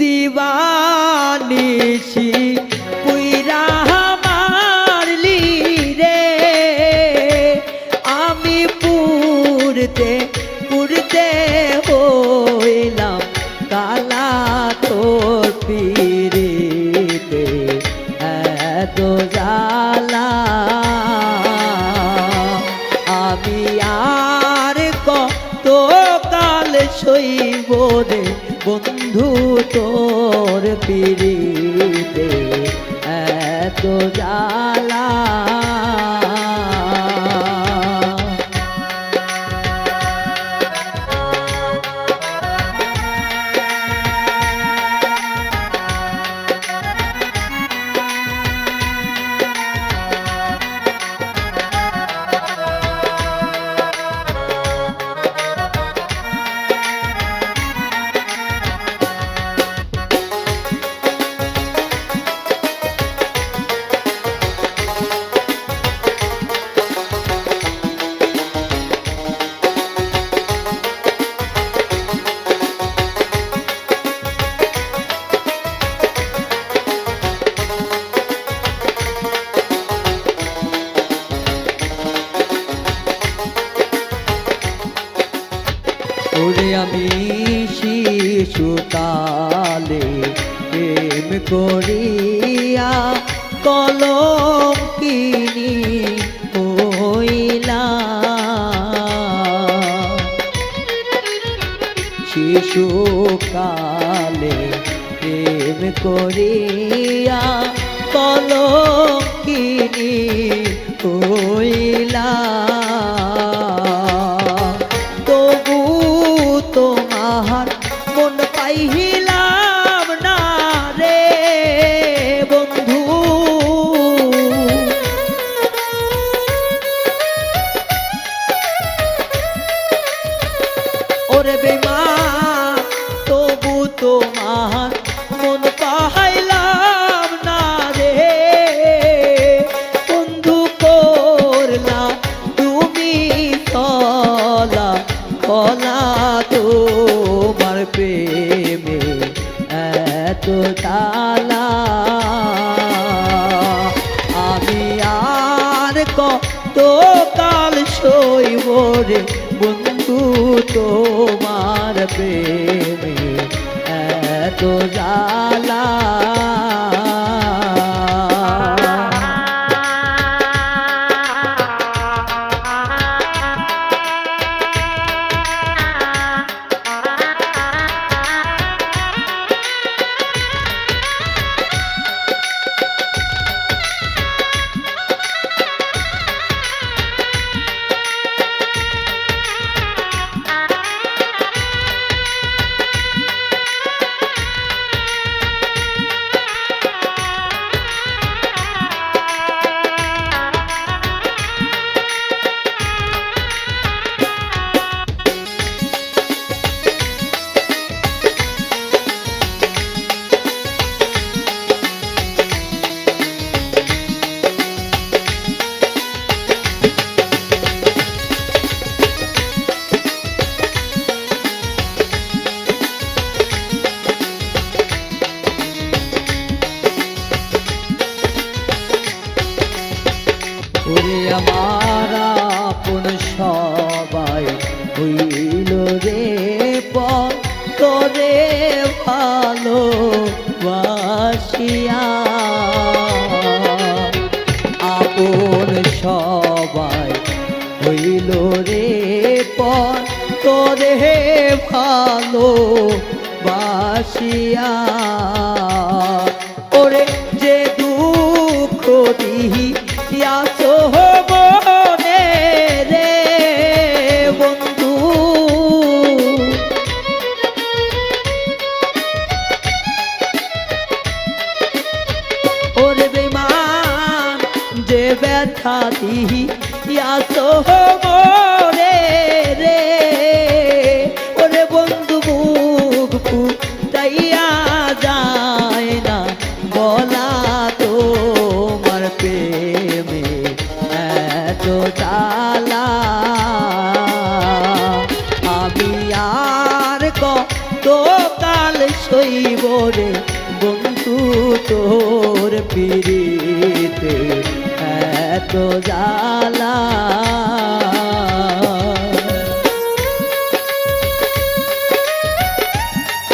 দিবানিশি, পুইরা মারলি রে আমি পুরতে পুরতে হইলাম কালা তোর পিরিতে এত জ্বালা, আমি আর কত কাল সইব রে? বন্ধু তোর পিড়িতে এত জ্বালা। আমি শিশুকালে প্রেম করিয়া কলম কিনি হইলা শিশুকালে প্রেম করিয়া তোমার মন পাইহিলাম কত কাল সইব রে বন্ধু তোমার প্রেমে। এত জ্বালা আমার আপন সবাই হইল রে পরে। ভালো বাসিয়া আপন সবাই হইল রে পর। তোরে ভালো বাসিয়া যে ব্যথা দিহি, ইয়াসো মনে রে। ওরে বন্ধু মুখ ফুটাইয়া যায় না বলা তোমার প্রেমে এত জ্বালা। আমি আর কাল সইব রে বন্ধু, তোর এত জ্বালা।